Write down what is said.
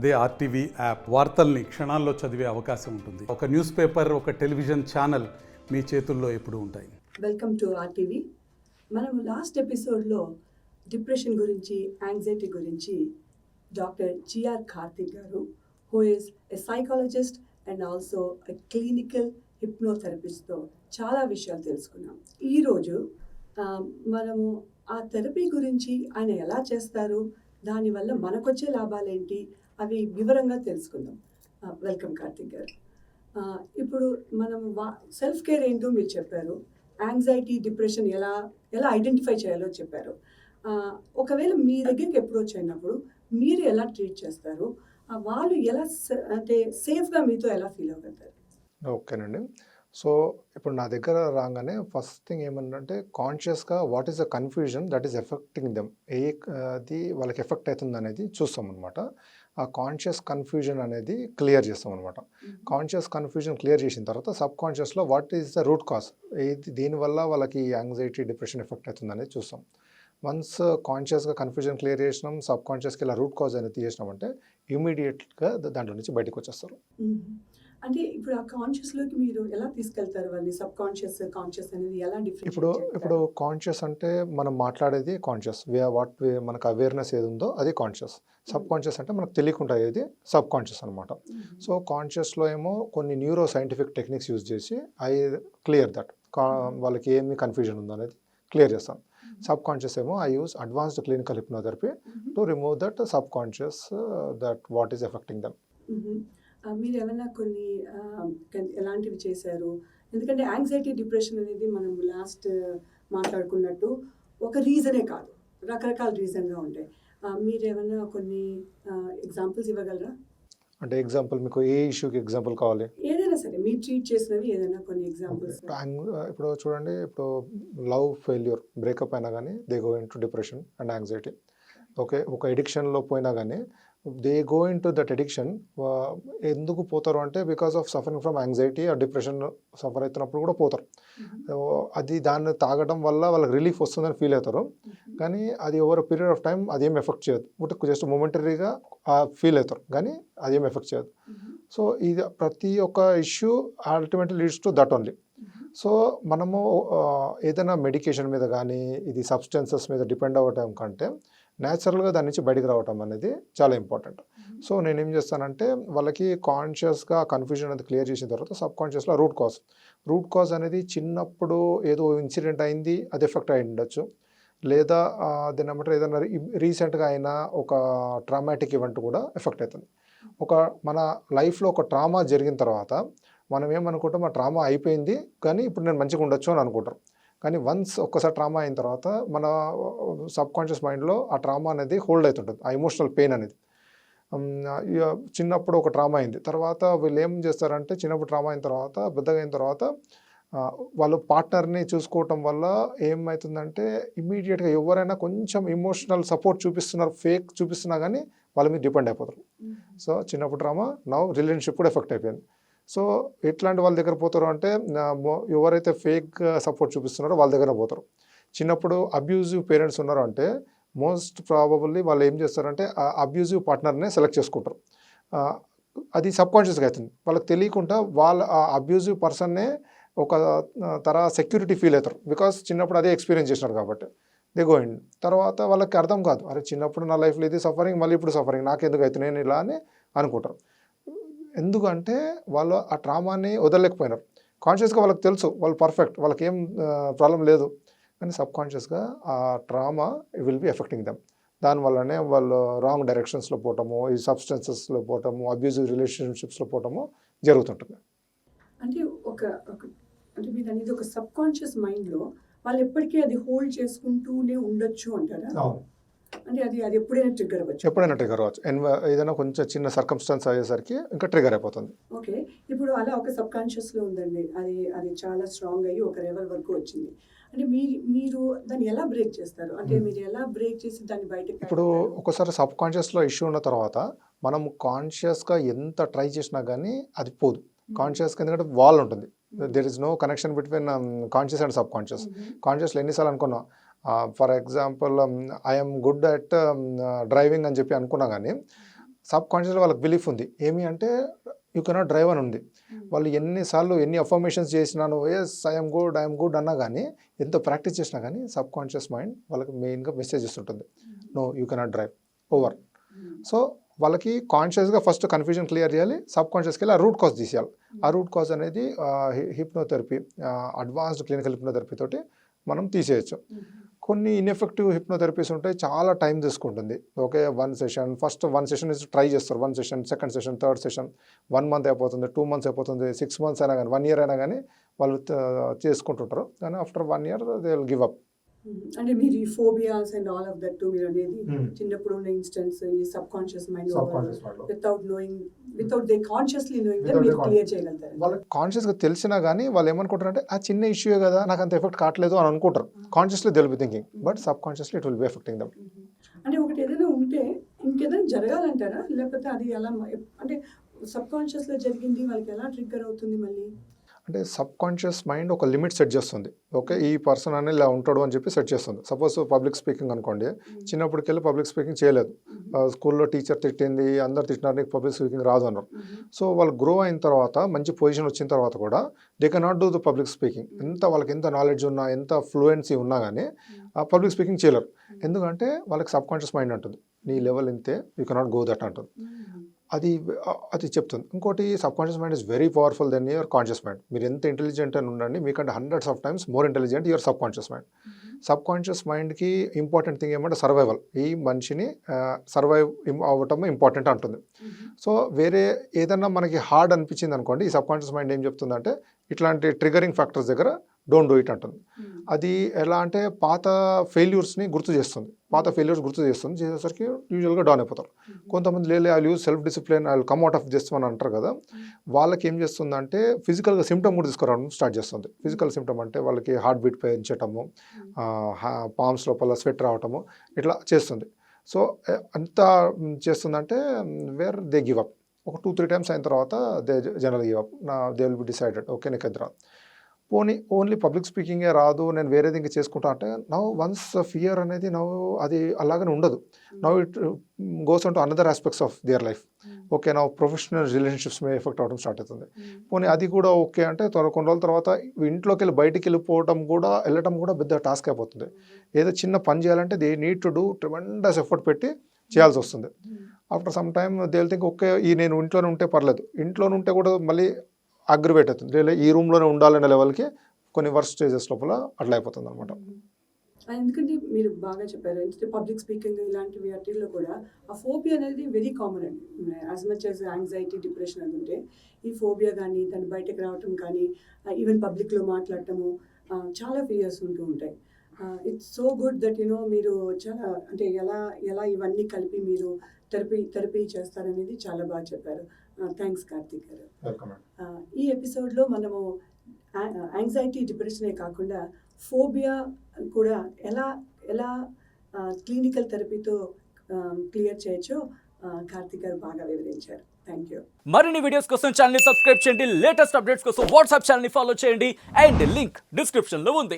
అదే RTV app వార్తల్ని క్షణాల్లో చదివే అవకాశం ఉంటుంది. ఒక న్యూస్ పేపర్ ఒక టెలివిజన్ ఛానల్ మీ చేతుల్లో ఎప్పుడు ఉంటాయి. Welcome to RTV. మనం లాస్ట్ ఎపిసోడ్లో డిప్రెషన్ గురించి యాంగ్జైటీ గురించి డాక్టర్ జిఆర్ కార్తిక్ గారు who is a psychologist and also a clinical హిప్నోథెరపిస్ట్తో చాలా విషయాలు తెలుసుకున్నాం. ఈరోజు మనము ఆ థెరపీ గురించి ఆయన ఎలా చేస్తారు దానివల్ల మనకొచ్చే లాభాలేంటి అవి వివరంగా తెలుసుకుందాం. వెల్కమ్ కార్తిక్ గారు. ఇప్పుడు మనం వా సెల్ఫ్ కేర్ ఏంటో మీరు చెప్పారు. యాంగ్జైటీ డిప్రెషన్ ఎలా ఎలా ఐడెంటిఫై చేయాలో చెప్పారు. ఒకవేళ మీ దగ్గరికి అప్రోచ్ అయినప్పుడు మీరు ఎలా ట్రీట్ చేస్తారు? వాళ్ళు ఎలా అంటే సేఫ్గా మీతో ఎలా ఫీల్ అవుతారు ఓకేనండి. సో ఇప్పుడు నా దగ్గర రాగానే ఫస్ట్ థింగ్ ఏమంటే కాన్షియస్గా what is the confusion that is affecting them. ఏ అది వాళ్ళకి ఎఫెక్ట్ అవుతుంది అనేది చూస్తాం అనమాట ఆ కాన్షియస్ కన్ఫ్యూజన్ అనేది క్లియర్ చేస్తాం అనమాట కాన్షియస్ కన్ఫ్యూజన్ క్లియర్ చేసిన తర్వాత sub కాన్షియస్లో what is the root cause ఏది దీనివల్ల వాళ్ళకి యాంగ్జైటీ డిప్రెషన్ ఎఫెక్ట్ అవుతుంది అనేది చూస్తాం. వన్స్ కాన్షియస్గా కన్ఫ్యూజన్ క్లియర్ చేసినాం సబ్ కాన్షియస్కి ఇలా రూట్ కాజ్ అనేది తీసేసినామంటే ఇమీడియట్గా దాంట్లో నుంచి బయటకు వచ్చేస్తారు. అంటే ఇప్పుడు ఆ కాన్షియస్లోకి మీరు ఎలా తీసుకెళ్తారు వాళ్ళని? సబ్ కాన్షియస్ కాన్షియస్ అనేది ఎలా డిఫరెంట్ ఇప్పుడు ఇప్పుడు కాన్షియస్ అంటే మనం మాట్లాడేది కాన్షియస్ వాట్ మనకు అవేర్నెస్ ఏది ఉందో అది కాన్షియస్ సబ్ కాన్షియస్ అంటే మనకు తెలియకుండా ఏది సబ్ కాన్షియస్ అనమాట సో కాన్షియస్లో ఏమో కొన్ని న్యూరో సైంటిఫిక్ టెక్నిక్స్ యూజ్ చేసి ఐ క్లియర్ దట్. వాళ్ళకి ఏమి కన్ఫ్యూజన్ ఉందో అనేది క్లియర్ చేస్తాం. సబ్ కాన్షియస్ ఏమో I use advanced clinical hypnotherapy to remove that sub conscious that what is affecting them మీరు ఏమైనా కొన్ని ఎలాంటివి చేశారు? ఎందుకంటే యాంగ్జైటీ డిప్రెషన్ అనేది మనం లాస్ట్ మాట్లాడుకున్నట్టు ఒక రీజనే కాదు. రకరకాల రీజన్గా ఉంటాయి. మీరు ఏమైనా కొన్ని ఎగ్జాంపుల్స్ ఇవ్వగలరా? అంటే ఎగ్జాంపుల్ మీకు ఏ ఇష్యూకి ఎగ్జాంపుల్ కావాలి? ఏదైనా సరే మీరు ట్రీట్ చేసినవి ఏదైనా కొన్ని ఎగ్జాంపుల్స్ ఇప్పుడు చూడండి ఇప్పుడు లవ్ ఫెయిల్యూర్ బ్రేకప్ అయినా కానీ they go into depression and anxiety okay. ఒక ఎడిక్షన్లో పోయినా కానీ they go into that addiction ఎందుకు పోతారు అంటే because of suffering from anxiety ఆ డిప్రెషన్ సఫర్ అవుతున్నప్పుడు కూడా పోతారు. So, అది దాన్ని తాగడం వల్ల వాళ్ళకి రిలీఫ్ వస్తుందని ఫీల్ అవుతారు. కానీ అది ఓవర్ పీరియడ్ ఆఫ్ టైం అదేం ఎఫెక్ట్ చేయదు. బట్ జస్ట్ మొమెంటరీగా ఫీల్ అవుతారు. కానీ అదేం ఎఫెక్ట్ చేయదు. సో ఇది ప్రతి ఒక్క issue ultimately leads to that only so మనము ఏదైనా మెడికేషన్ మీద కానీ ఇది సబ్స్టెన్సెస్ మీద డిపెండ్ అవ్వటం కంటే న్యాచురల్గా దాని నుంచి బయటకు రావటం అనేది చాలా ఇంపార్టెంట్. సో నేను ఏం చేస్తానంటే వాళ్ళకి కాన్షియస్గా కన్ఫ్యూజన్ అనేది క్లియర్ చేసిన తర్వాత సబ్ కాన్షియస్లో రూట్ కాజ్ రూట్ కాజ్ అనేది చిన్నప్పుడు ఏదో ఇన్సిడెంట్ అయింది అది ఎఫెక్ట్ అయి ఉండొచ్చు. లేదా దాని ఏమంటారు ఏదైనా రీసెంట్గా అయిన ఒక ట్రామాటిక్ ఈవెంట్ కూడా ఎఫెక్ట్ అవుతుంది. ఒక మన లైఫ్లో ఒక ట్రామా జరిగిన తర్వాత మనం ఏమనుకుంటాం ఆ ట్రామా అయిపోయింది కానీ ఇప్పుడు నేను మంచిగా ఉండొచ్చు అని అనుకుంటారు. కానీ వన్స్ ఒక్కసారి ట్రామా అయిన తర్వాత మన సబ్ కాన్షియస్ మైండ్లో ఆ ట్రామా అనేది హోల్డ్ అవుతుంటుంది ఆ ఎమోషనల్ పెయిన్ అనేది. ఇక చిన్నప్పుడు ఒక ట్రామా అయింది. తర్వాత వీళ్ళు ఏం చేస్తారంటే చిన్నప్పుడు ట్రామా అయిన తర్వాత పెద్దగా అయిన తర్వాత వాళ్ళు పార్ట్నర్ని చూసుకోవటం వల్ల ఏమవుతుందంటే ఇమీడియట్గా ఎవరైనా కొంచెం ఇమోషనల్ సపోర్ట్ చూపిస్తున్నారు ఫేక్ చూపిస్తున్నా కానీ వాళ్ళ మీద డిపెండ్ అయిపోతారు. సో చిన్నప్పుడు డ్రామా నవ్ రిలేషన్షిప్ కూడా ఎఫెక్ట్ అయిపోయింది. సో ఎట్లాంటి వాళ్ళ దగ్గర పోతారు అంటే ఎవరైతే ఫేక్ సపోర్ట్ చూపిస్తున్నారో వాళ్ళ దగ్గర పోతారు. చిన్నప్పుడు అబ్యూజివ్ పేరెంట్స్ ఉన్నారు అంటే మోస్ట్ ప్రాబబుల్లీ వాళ్ళు ఏం చేస్తారంటే ఆ అబ్యూజివ్ పార్ట్నర్నే సెలెక్ట్ చేసుకుంటారు. అది సబ్ కాన్షియస్గా అవుతుంది వాళ్ళకి తెలియకుండా వాళ్ళ ఆ అబ్యూజివ్ పర్సన్నే ఒక తర సెక్యూరిటీ ఫీల్ అవుతారు. బికాస్ చిన్నప్పుడు అదే ఎక్స్పీరియన్స్ చేసినారు కాబట్టి. దే గోయింగ్ తర్వాత వాళ్ళకి అర్థం కాదు. అరే చిన్నప్పుడు నా లైఫ్లో ఇది సఫరింగ్ మళ్ళీ ఇప్పుడు సఫరింగ్. నాకెందుకు అవుతుంది నేను ఇలా అని అనుకుంటారు. ఎందుకంటే వాళ్ళు ఆ ట్రామాని వదలలేకపోయినారు. కాన్షియస్గా వాళ్ళకి తెలుసు వాళ్ళు పర్ఫెక్ట్ వాళ్ళకి ఏం ప్రాబ్లం లేదు. కానీ సబ్ కాన్షియస్గా ఆ trauma will be affecting them దానివల్లనే వాళ్ళు రాంగ్ డైరెక్షన్స్లో పోవటము ఈ సబ్స్టెన్సెస్లో పోవటము అబ్యూజివ్ రిలేషన్షిప్స్లో పోవటము జరుగుతుంటుంది. అంటే ఒక అంటే మీరు అనేది ఒక సబ్ కాన్షియస్ మైండ్లో వాళ్ళు ఎప్పటికీ అది హోల్డ్ చేసుకుంటూనే ఉండొచ్చు అంటారా? అంటే అది అది ఎప్పుడైనా ట్రిగ్గర్ అవ్వచ్చు. ఎప్పుడైనా ట్రిగర్ అవ్వచ్చు. ఏదైనా కొంచెం చిన్న సర్కమ్స్టాన్స్ అయ్యేసరికి ఇంకా ట్రిగర్ అయిపోతుంది. ఓకే. ఇప్పుడు అలా ఒక సబ్ కాన్షియస్లో ఉందండి. అది అది చాలా స్ట్రాంగ్ అయ్యి ఒక లెవెల్ వరకు వచ్చింది. అంటే మీరు మీరు దాన్ని ఎలా బ్రేక్ చేస్తారు? అంటే Hmm. మీరు ఎలా బ్రేక్ చేసి దాన్ని బయటకు ఇప్పుడు? ఒకసారి సబ్ కాన్షియస్లో ఇష్యూ ఉన్న తర్వాత మనం కాన్షియస్గా ఎంత ట్రై చేసినా కానీ అది పోదు. కాన్షియస్గా ఎందుకంటే వాల్ ఉంటుంది. There is no connection between conscious and sub conscious. కాన్షియస్లో ఎన్నిసార్లు అనుకున్నా? For example I'm good at driving అని చెప్పి అనుకున్నా కానీ సబ్ కాన్షియస్లో వాళ్ళకి బిలీఫ్ ఉంది. ఏమి అంటే యూ కెనాట్ డ్రైవ్ అని ఉంది. వాళ్ళు ఎన్నిసార్లు ఎన్ని అఫర్మేషన్స్ చేసినాను yes I'm good I'm good అన్నా కానీ ఎంత ప్రాక్టీస్ చేసినా కానీ సబ్ కాన్షియస్ మైండ్ వాళ్ళకి మెయిన్గా message ఇస్తుంటుంది. No you cannot drive over so వాళ్ళకి కాన్షియస్గా ఫస్ట్ కన్ఫ్యూజన్ క్లియర్ చేయాలి సబ్ కాన్షియస్కి వెళ్ళి ఆ రూట్ కాజ్ తీసేయాలి. ఆ రూట్ కాజ్ అనేది హిప్నోథెరపీ అడ్వాన్స్డ్ క్లినికల్ హిప్నోథెరపీ తోటి మనం తీసేయచ్చు. కొన్ని ఇన్ఎఫెక్టివ్ హిప్నోథెరపీస్ ఉంటాయి చాలా టైం తీసుకుంటుంది. Okay one session first one session is try చేస్తారు. One session second session third session one month అయిపోతుంది టూ మంత్స్ అయిపోతుంది సిక్స్ మంత్స్ అయినా కానీ వన్ ఇయర్ అయినా కానీ వాళ్ళు చేసుకుంటుంటారు. కానీ after one year they will give up అంటే మీరు ఈ phobias and all of that మీరు అనేది Hmm. చిన్నప్పుడు ఉన్న ఇన్స్టెన్స్ ఈ subconscious mind. Without knowing without they consciously knowing Without మీరు క్లియర్ చేయగలుగుతారు. వాళ్ళకి కాన్షియస్గా తెలిసినా కానీ వాళ్ళు ఏమనుకుంటారంటే ఆ చిన్న ఇష్యూ కదా నాకు అంత ఎఫెక్ట్ కావట్లేదు అని అనుకుంటారు. Consciously they'll be thinking but subconsciously it will be affecting them అంటే ఒకటి ఏదైనా ఉంటే ఇంకేదైనా జరగాలంటారా? లేకపోతే అది ఎలా అంటే సబ్ కాన్షియస్లో జరిగింది వాళ్ళకి ఎలా ట్రిగ్గర్ అవుతుంది మళ్ళీ? అంటే సబ్ కాన్షియస్ మైండ్ ఒక లిమిట్ సెట్ చేస్తుంది. ఓకే ఈ పర్సన్ అని ఇలా ఉంటాడు అని చెప్పి సెట్ చేస్తుంది. సపోజ్ పబ్లిక్ స్పీకింగ్ అనుకోండి చిన్నప్పటికెళ్ళి పబ్లిక్ స్పీకింగ్ చేయలేదు. స్కూల్లో టీచర్ తిట్టింది అందరు తిట్టినారు నీకు పబ్లిక్ స్పీకింగ్ రాదు అన్నారు. సో వాళ్ళు గ్రో అయిన తర్వాత మంచి పొజిషన్ వచ్చిన తర్వాత కూడా they can not do the public speaking ఎంత వాళ్ళకి ఎంత నాలెడ్జ్ ఉన్నా ఎంత ఫ్లూయెన్సీ ఉన్నా కానీ ఆ పబ్లిక్ స్పీకింగ్ చేయలేరు. ఎందుకంటే వాళ్ళకి సబ్ కాన్షియస్ మైండ్ ఉంటుంది నీ లెవెల్ ఇంతే యూ కెనాట్ గో దట్ అంటుంది. అది అది చెప్తుంది. ఇంకోటి subconscious mind is very powerful than your conscious mind మీరు ఎంత ఇంటెలిజెంట్ అని ఉండండి మీకంటే hundreds of times more intelligent your subconscious mind subconscious మైండ్కి ఇంపార్టెంట్ థింగ్ ఏమంటే సర్వైవల్ ఈ మనిషిని సర్వైవ్ అవ్వటం ఇంపార్టెంట్ అంటుంది. సో వేరే ఏదన్నా మనకి హార్డ్ అనిపించింది అనుకోండి ఈ సబ్ కాన్షియస్ మైండ్ ఏం చెప్తుందంటే ఇట్లాంటి ట్రిగరింగ్ ఫ్యాక్టర్స్ దగ్గర డోంట్ డూ ఇట్ అంటుంది. అది ఎలా అంటే పాత ఫెయిల్యూర్స్ని గుర్తు చేస్తుంది. పాత ఫెయిల్యూర్స్ గుర్తు చేస్తుంది. చేసేసరికి యూజువల్గా డౌన్ అయిపోతారు. కొంతమంది లేలే I use self discipline I come out of this అని అంటారు కదా. వాళ్ళకి ఏం చేస్తుందంటే ఫిజికల్గా సిమ్టమ్ కూడా తీసుకురావడం స్టార్ట్ చేస్తుంది. ఫిజికల్ సిమ్టమ్ అంటే వాళ్ళకి హార్ట్ బీట్ పెంచటము పామ్స్ లోపల స్వెట్ రావటము ఇట్లా చేస్తుంది. సో అంత చేస్తుందంటే వేర్ దే గివ్ అప్. ఒక టూ త్రీ టైమ్స్ అయిన తర్వాత దే జనరల్ గివ్ అప్. నా they will be decided. Okay నీకు పోనీ ఓన్లీ పబ్లిక్ స్పీకింగే రాదు నేను వేరేది ఇంకా చేసుకుంటా అంటే నవ్ వన్స్ ఫియర్ అనేది నవ్వు అది అలాగనే ఉండదు. Now it goes on to another aspects of their life. Okay నా ప్రొఫెషనల్ రిలేషన్షిప్స్ మీద ఎఫెక్ట్ అవ్వడం స్టార్ట్ అవుతుంది. పోనీ అది కూడా ఓకే అంటే త్వర కొన్ని రోజుల తర్వాత ఇంట్లోకి వెళ్ళి బయటికి వెళ్ళిపోవడం కూడా వెళ్ళటం కూడా పెద్ద టాస్క్ అయిపోతుంది. ఏదో చిన్న పని చేయాలంటే they need to do tremendous effort పెట్టి చేయాల్సి వస్తుంది. After some time they think okay ఈ నేను ఇంట్లోనే ఉంటే పర్లేదు. ఇంట్లోనే ఉంటే కూడా మళ్ళీ అగ్రివేట్ అవుతుంది. లేదా ఈ రూమ్లోనే ఉండాలనే లెవెల్కి కొన్ని వర్క్ స్టేజెస్ లోపల అట్లా అయిపోతుంది అనమాట ఎందుకంటే మీరు బాగా చెప్పారు. ఎందుకంటే పబ్లిక్ స్పీకింగ్ ఇలాంటి వాటిల్లో కూడా ఆ ఫోబియా అనేది వెరీ కామన్ అండి. As much as anxiety depression అని ఉంటే ఈ ఫోబియా కానీ దాన్ని బయటకు రావటం కానీ ఈవెన్ పబ్లిక్లో మాట్లాడటము చాలా ఫియర్స్ ఉంటూ ఉంటాయి. It's so good that you know మీరు చాలా అంటే ఎలా ఎలా ఇవన్నీ కలిపి మీరు థెరపీ థెరపీ చేస్తారనేది చాలా బాగా చెప్పారు. థ్యాంక్స్ కార్తీక్ గారు. ఈ ఎపిసోడ్లో మనము యాంగ్జైటీ డిప్రెషనే కాకుండా ఫోబియా కూడా ఎలా ఎలా క్లినికల్ థెరపీతో క్లియర్ చేయొచ్చో కార్తీక్ గారు బాగా వివరించారు. Thank you. మరిన్ని వీడియోస్ కోసం ఛానల్ని సబ్స్క్రైబ్ చేయండి. లేటెస్ట్ అప్డేట్స్ కోసం వాట్సాప్ ఛానల్ని ఫాలో చేయండి. అండ్ లింక్ డిస్క్రిప్షన్లో ఉంది.